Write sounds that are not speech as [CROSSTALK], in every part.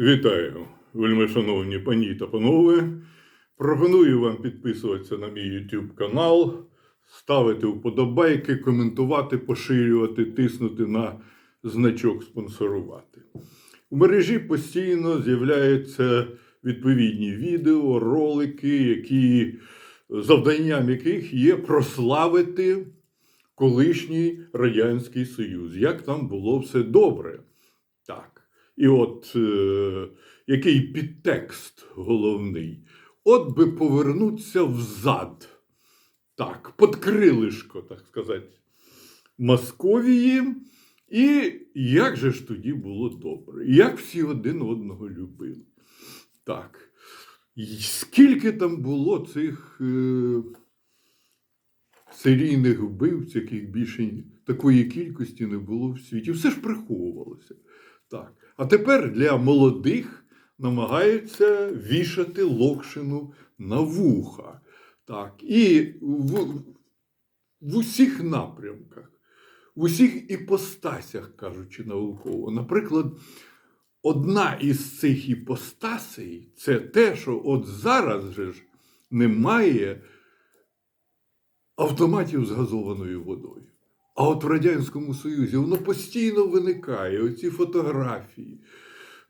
Вітаю, вельми шановні пані та панове. Пропоную вам підписуватися на мій YouTube канал, ставити вподобайки, коментувати, поширювати, тиснути на значок спонсорувати. У мережі постійно з'являються відповідні відео, ролики, які, завданням яких є прославити колишній Радянський Союз. Як там було все добре. Так. І от е, який підтекст головний. От би повернутися взад. Так, під крилишко, так сказати, Московії. І як же ж тоді було добре? Як всі один одного любили. Так. І скільки там було цих е, серійних вбивць, яких більше такої кількості не було в світі. Все ж приховувалося. Так. А тепер для молодих намагаються вішати локшину на вуха. Так. І в, в усіх напрямках, в усіх іпостасях, кажучи науково. Наприклад, одна із цих іпостасей це те, що от зараз же ж немає автоматів з газованою водою. А от в Радянському Союзі воно постійно виникає, оці фотографії.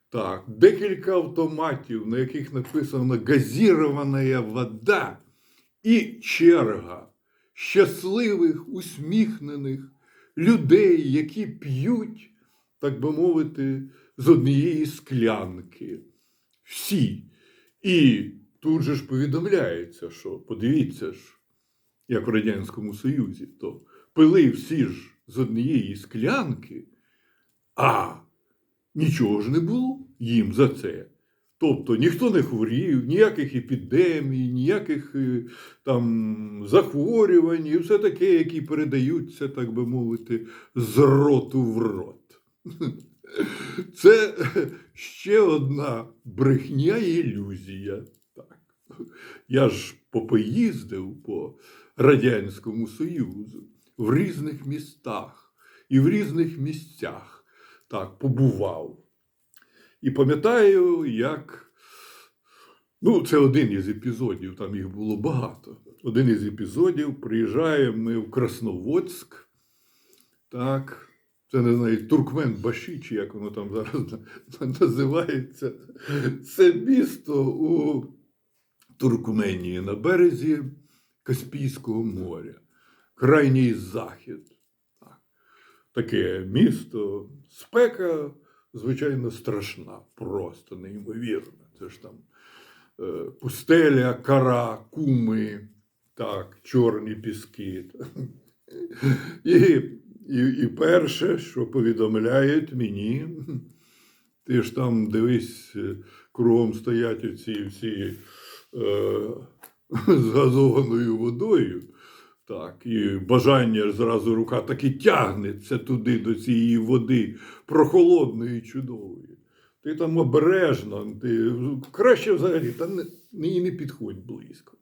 Так, декілька автоматів, на яких написано газірована вода і черга щасливих, усміхнених людей, які п'ють, так би мовити, з однієї склянки. Всі. І тут же ж повідомляється, що подивіться ж, як в Радянському Союзі, то пили всі ж з однієї склянки, а нічого ж не було їм за це. Тобто ніхто не хворів, ніяких епідемій, ніяких е, там захворювань і все таке, які передаються, так би мовити, з роту в рот. [LAUGHS] Це ще одна брехня і ілюзія. Так. Я ж попоїздив по Радянському Союзу в різних містах і в різних місцях так, побував. І пам'ятаю, як. Ну, це один із епізодів, там їх було багато. Один із епізодів приїжджаємо ми в Красноводськ. Так, це не знаю, Туркмен Баші, чи як воно там зараз [LAUGHS] називається. Це місто у Туркменії на березі Каспійського моря, крайній захід. Таке місто, спека, звичайно, страшна, просто неймовірна. Це ж там е, пустеля, кара, куми, так, чорні піски. І, і, і перше, що повідомляють мені, [LAUGHS] ти ж там дивись, е, кругом стоять оці всі е, [LAUGHS] з газованою водою. Так, і бажання зразу рука так і тягнеться туди, до цієї води, прохолодної, чудової. Ти там обережно, ти краще взагалі та не, не, не підходь близько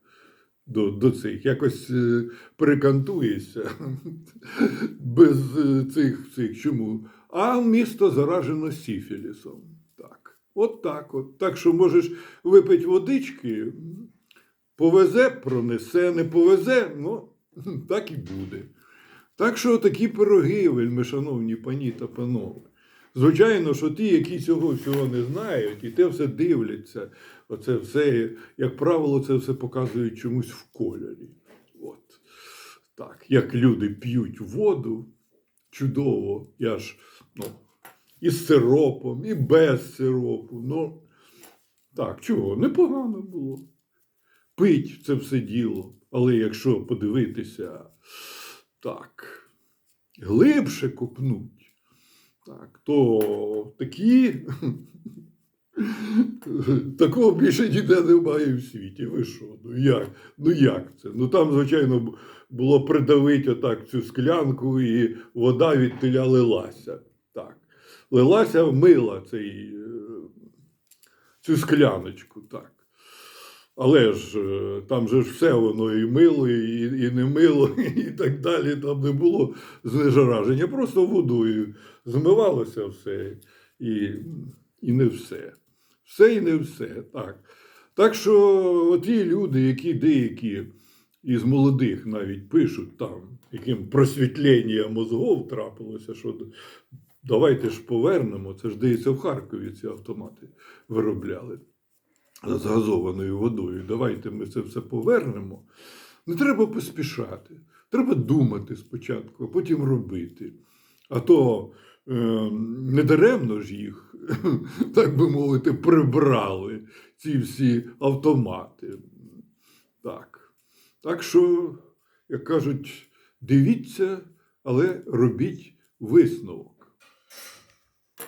до, до цих. Якось е, перекантуєшся [LAUGHS] без е, цих, цих. Чому? А місто заражено сіфілісом. Так. От так от. Так що можеш випити водички, повезе, пронесе, не повезе, ну [LAUGHS] так і буде. Так що такі пироги, вельми шановні пані та панове. Звичайно, що ті, які цього всього не знають, і те все дивляться, оце все, як правило, це все показують чомусь в кольорі. От. Так, як люди п'ють воду, чудово, я ж ну, і з сиропом, і без сиропу. Ну, так, чого? Непогано було. Пить це все діло. Але якщо подивитися так, глибше копнуть, так, то такі. Такого більше ніде немає в світі. Ви що? Ну як? Ну як це? Ну там, звичайно, було придавити отак цю склянку, і вода від теля лилася. Так. Лилася вмила цей, е, цю скляночку. Так. Але ж е, там же ж все воно і мило, і, і не мило, [LAUGHS] і так далі. Там не було знежараження. Просто водою змивалося все і, і не все. все і не все. Так, так що ті люди, які деякі із молодих навіть пишуть там, яким просвітлення мозгов трапилося, що давайте ж повернемо. Це ж здається, в Харкові ці автомати виробляли з газованою водою. Давайте ми це все повернемо. Не треба поспішати. Треба думати спочатку, а потім робити. А то е, недаремно ж їх, [LAUGHS] так би мовити, прибрали ці всі автомати. Так. Так що, як кажуть, дивіться, але робіть висновок.